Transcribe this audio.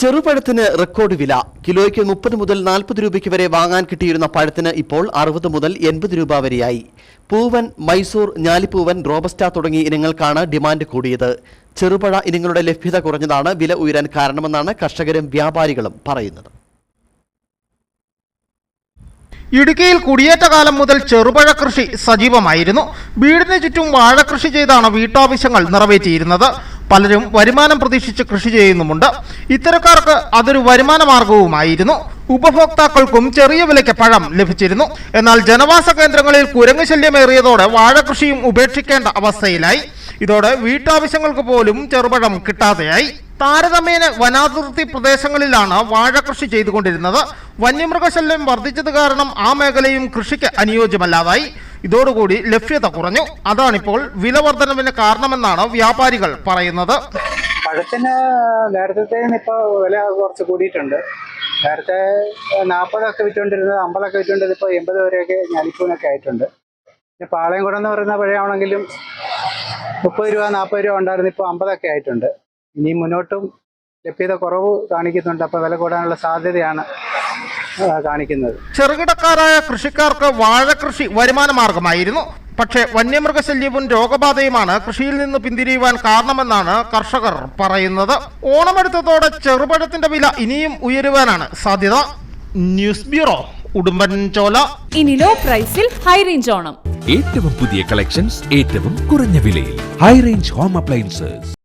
ചെറുപഴത്തിന് record വില. കിലോയ്ക്ക് മുപ്പത് മുതൽ നാൽപ്പത് രൂപയ്ക്ക് വരെ വാങ്ങാൻ കിട്ടിയിരുന്ന പഴത്തിന് ഇപ്പോൾ അറുപത് മുതൽ എൺപത് രൂപ വരെയായി. പൂവൻ മൈസൂർ ഞാലിപ്പൂവൻ റോബസ്റ്റ തുടങ്ങിയ ഇനങ്ങൾക്കാണ് ഡിമാൻഡ് കൂടിയത്. ചെറുപഴ ഇനങ്ങളുടെ ലഭ്യത കുറഞ്ഞതാണ് വില ഉയരാൻ കാരണമെന്നാണ് കർഷകരും വ്യാപാരികളും പറയുന്നത്. ഇടുക്കിയിൽ കുടിയേറ്റ കാലം മുതൽ ചെറുപഴ കൃഷി സജീവമായിരുന്നു. വീടിന് ചുറ്റും വാഴ കൃഷി ചെയ്താണ് വീട്ടാവശ്യങ്ങൾ നിറവേറ്റിയിരുന്നത്. പലരും വരുമാനം പ്രതീക്ഷിച്ച് കൃഷി ചെയ്യുന്നുമുണ്ട്. ഇത്തരക്കാർക്ക് അതൊരു വരുമാന മാർഗവുമായിരുന്നു ഉപഭോക്താക്കൾക്കും ചെറിയ വിലയ്ക്ക് പഴം ലഭിച്ചിരുന്നു. എന്നാൽ ജനവാസ കേന്ദ്രങ്ങളിൽ കുരങ്ങ് ശല്യമേറിയതോടെ വാഴകൃഷിയും ഉപേക്ഷിക്കേണ്ട അവസ്ഥയിലായി. ഇതോടെ വീട്ടാവശ്യങ്ങൾക്ക് പോലും ചെറുപഴം കിട്ടാതെയായി. താരതമ്യേന വനാതിർത്തി പ്രദേശങ്ങളിലാണ് വാഴകൃഷി ചെയ്തുകൊണ്ടിരുന്നത്. വന്യമൃഗശല്യം വർദ്ധിച്ചത് കാരണം ആ മേഖലയും കൃഷിക്ക് അനുയോജ്യമല്ലാതായി. ഇതോടുകൂടി ലഭ്യത കുറഞ്ഞു. അതാണിപ്പോൾ വില വർധനവിന് കാരണമെന്നാണ് വ്യാപാരികൾ പറയുന്നത്. പഴത്തിന് നേരത്തെ ഇപ്പോൾ വില കുറച്ച് കൂടിയിട്ടുണ്ട്. നേരത്തെ നാൽപ്പതൊക്കെ വിറ്റുകൊണ്ടിരുന്നത് അമ്പതൊക്കെ വിറ്റുകൊണ്ടിരുന്നത് ഇപ്പോൾ എൺപത് വരെയൊക്കെ ഞാലിപ്പൂനൊക്കെ ആയിട്ടുണ്ട്. പിന്നെ പാളയംകുടം എന്ന് പറയുന്ന പഴയാണെങ്കിലും മുപ്പത് രൂപ നാൽപ്പത് രൂപ ഉണ്ടായിരുന്നു ഇപ്പോൾ അമ്പതൊക്കെ ആയിട്ടുണ്ട്. ഇനി മുന്നോട്ടും ലഭ്യത കുറവ് കാണിക്കുന്നുണ്ട്. അപ്പോൾ വില കൂടാനുള്ള സാധ്യതയാണ് കാണിക്കുന്നത്. ചെറുകിടക്കാരായ കൃഷിക്കാർക്ക് വാഴകൃഷി വരുമാന മാർഗമായിരുന്നു. പക്ഷേ വന്യമൃഗശല്യവും രോഗബാധയുമാണ് കൃഷിയിൽ നിന്ന് പിന്തിരിയുവാൻ കാരണമെന്നാണ് കർഷകർ പറയുന്നത്. ഓണമെടുത്തതോടെ ചെറുപഴത്തിന്റെ വില ഇനിയും ഉയരുവാനാണ് സാധ്യത. ന്യൂസ് ബ്യൂറോ ഉടുമ്പൻചോല ഇനി ലോ പ്രൈസിൽ ഹൈ റേഞ്ച് ഓണം. ഏറ്റവും പുതിയ കളക്ഷൻസ് ഏറ്റവും കുറഞ്ഞ വിലയിൽ. High range home appliances